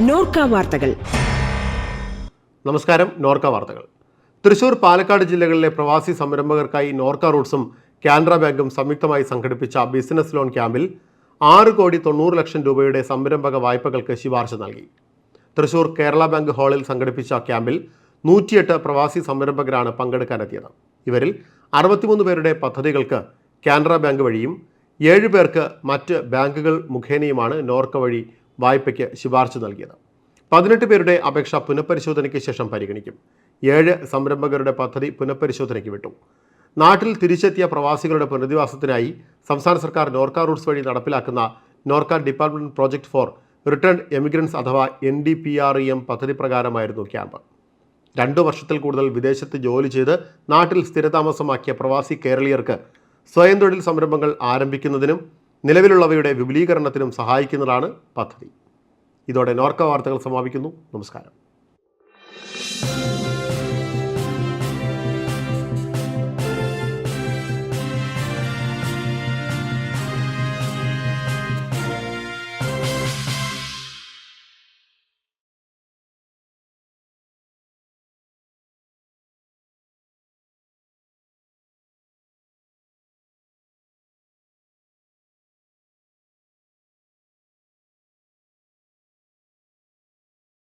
നോർക്ക വാർത്തകൾ. നമസ്കാരം നോർക്ക വാർത്തകൾ. തൃശൂർ പാലക്കാട് ജില്ലകളിലെ പ്രവാസി സംരംഭകർക്കായി നോർക്ക റൂട്ട്സും കാനറ ബാങ്കും സംയുക്തമായി സംഘടിപ്പിച്ച ബിസിനസ് ലോൺ ക്യാമ്പിൽ ആറ് കോടി തൊണ്ണൂറ് ലക്ഷം രൂപയുടെ സംരംഭക വായ്പകൾക്ക് ശുപാർശ നൽകി. തൃശൂർ കേരള ബാങ്ക് ഹാളിൽ സംഘടിപ്പിച്ച ക്യാമ്പിൽ നൂറ്റിയെട്ട് പ്രവാസി സംരംഭകരാണ് പങ്കെടുക്കാനെത്തിയത്. ഇവരിൽ അറുപത്തിമൂന്ന് പേരുടെ പദ്ധതികൾക്ക് കാനറ ബാങ്ക് വഴിയും ഏഴ് പേർക്ക് മറ്റ് ബാങ്കുകൾ മുഖേനയുമാണ് നോർക്ക വഴി വായ്പയ്ക്ക് ശുപാർശ നൽകിയത്. പതിനെട്ട് പേരുടെ അപേക്ഷ പുനഃപരിശോധനയ്ക്ക് ശേഷം പരിഗണിക്കും. ഏഴ് സംരംഭകരുടെ പദ്ധതി പുനഃപരിശോധനയ്ക്ക് വിട്ടു. നാട്ടിൽ തിരിച്ചെത്തിയ പ്രവാസികളുടെ പുനരധിവാസത്തിനായി സംസ്ഥാന സർക്കാർ നോർക്ക റൂട്ട്സ് വഴി നടപ്പിലാക്കുന്ന NORKA department project for return emigrants അഥവാ N D P R E M പദ്ധതി പ്രകാരമായിരുന്നു ക്യാമ്പ്. രണ്ടു വർഷത്തിൽ കൂടുതൽ വിദേശത്ത് ജോലി ചെയ്ത് നാട്ടിൽ സ്ഥിരതാമസമാക്കിയ പ്രവാസി കേരളീയർക്ക് സ്വയം തൊഴിൽ സംരംഭങ്ങൾ ആരംഭിക്കുന്നതിനും നിലവിലുള്ളവയുടെ വിപുലീകരണത്തിനും സഹായിക്കുന്നതാണ് പദ്ധതി. ഇതോടെ നോർക്ക വാർത്തകൾ സമാപിക്കുന്നു. നമസ്കാരം.